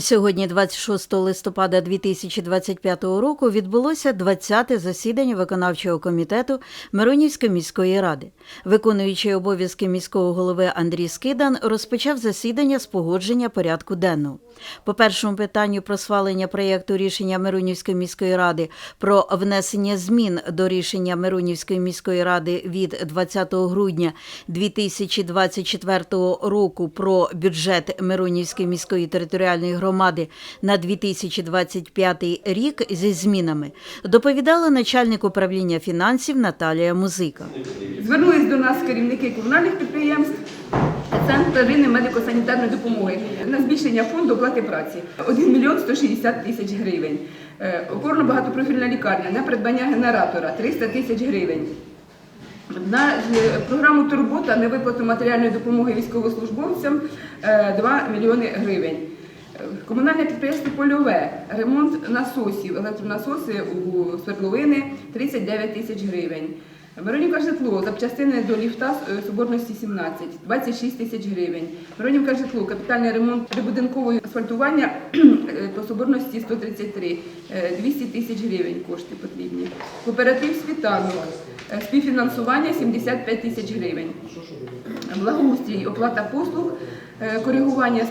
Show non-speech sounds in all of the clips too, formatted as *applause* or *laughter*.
Сьогодні, 26 листопада 2025 року, відбулося 20-те засідання виконавчого комітету Миронівської міської ради. Виконуючий обов'язки міського голови Андрій Скидан розпочав засідання з погодження порядку денного. По першому питанню про схвалення проєкту рішення Миронівської міської ради про внесення змін до рішення Миронівської міської ради від 20 грудня 2024 року про бюджет Миронівської міської територіальної громади на 2025 рік зі змінами доповідала начальник управління фінансів Наталія Музика. Звернулись до нас керівники комунальних підприємств. Центр медико-санітарної допомоги на збільшення фонду оплати праці 1 мільйон 160 тисяч гривень. Е, Опорно-багатопрофільна лікарня на придбання генератора 300 тисяч гривень. На е, програму Турбота на виплату матеріальної допомоги військовослужбовцям е, 2 мільйони гривень. Е, Комунальне підприємство Польове, ремонт насосів, електронасоси у свердловини 39 тисяч гривень. Веронівка житло, запчастини до ліфта е, Соборності 17, 26 тисяч гривень. Веронівка житло, капітальний ремонт прибудинкового асфальтування *clears throat* е, по Соборності 133, е, 200 тисяч гривень кошти потрібні. Кооператив світанок, е, співфінансування 75 тисяч гривень. Благоустрій, оплата послуг, е, коригування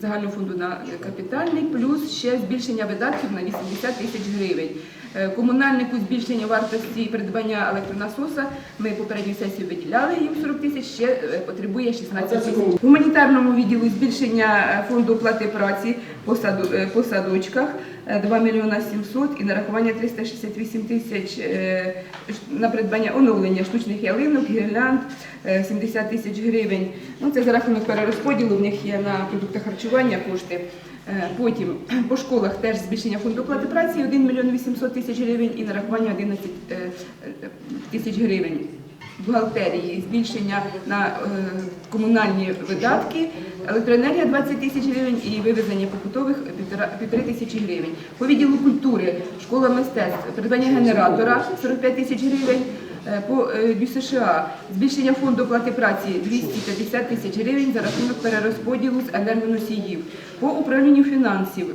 загального фонду на капітальний, плюс ще збільшення видатків на 80 тисяч гривень. Е, Комунальнику збільшення вартості придбання електронасоса. Ми попередню сесію виділяли їм 40 тисяч, ще е, потребує 16 тисяч. Гуманітарному відділу збільшення е, фонду оплати праці по, саду, по садочках е, 2 мільйона 700 і нарахування 368 тисяч на придбання оновлення штучних ялинок, гірлянд е, 70 тисяч гривень. Ну, це за рахунок перерозподілу, в них є на продукти харчування кошти. Е, Потім *clears throat* по школах теж збільшення фонду оплати праці 1 мільйон 800 тисяч гривень і нарахування 11 е, е, тисяч гривень. Бухгалтерії збільшення на комунальні видатки, електроенергія 20 тисяч гривень і вивезення побутових півтора- півтори тисячі гривень. По відділу культури, школа мистецтв, придбання генератора 45 тисяч гривень. Е, По е, ДЮСША збільшення фонду оплати праці 250 тисяч гривень за рахунок перерозподілу з енергоносіїв. По управлінню фінансів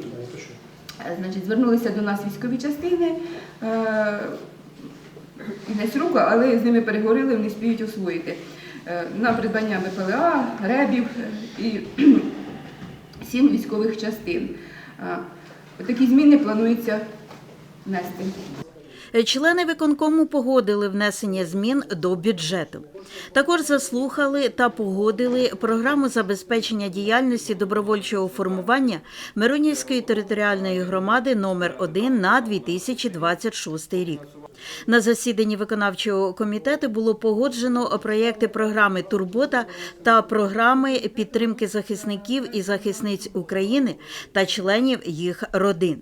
е, значить, звернулися до нас військові частини. Десь руку, але з ними переговорили, вони спіють освоїти. На придбання БПЛА, ребів і *clears throat* сім військових частин. Такі зміни планується внести. Члени виконкому погодили внесення змін до бюджету. Також заслухали та погодили програму забезпечення діяльності добровольчого формування Миронівської територіальної громади номер 1 на 2026 рік. На засіданні виконавчого комітету було погоджено проєкти програми Турбота та програми підтримки захисників і захисниць України та членів їх родин.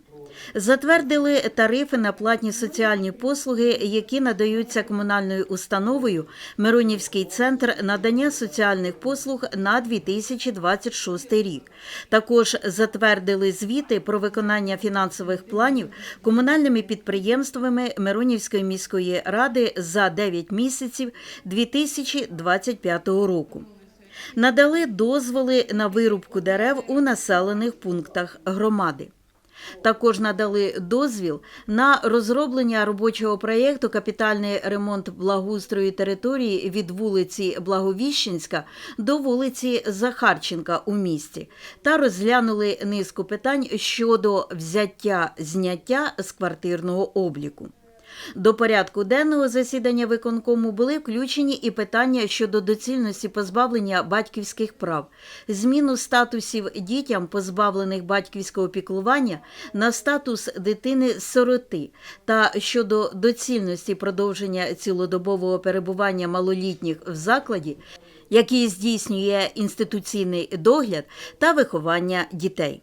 Затвердили тарифи на платні соціальні послуги, які надаються комунальною установою Миронівський центр надання соціальних послуг на 2026 рік. Також затвердили звіти про виконання фінансових планів комунальними підприємствами Миронівської міської ради за 9 місяців 2025 року. Надали дозволи на вирубку дерев у населених пунктах громади. Також надали дозвіл на розроблення робочого проєкту капітальний ремонт благоустрою території від вулиці Благовіщенська до вулиці Захарченка у місті та розглянули низку питань щодо взяття зняття з квартирного обліку. До порядку денного засідання виконкому були включені і питання щодо доцільності позбавлення батьківських прав, зміну статусів дітям, позбавлених батьківського піклування, на статус дитини-сироти та щодо доцільності продовження цілодобового перебування малолітніх в закладі, який здійснює інституційний догляд та виховання дітей.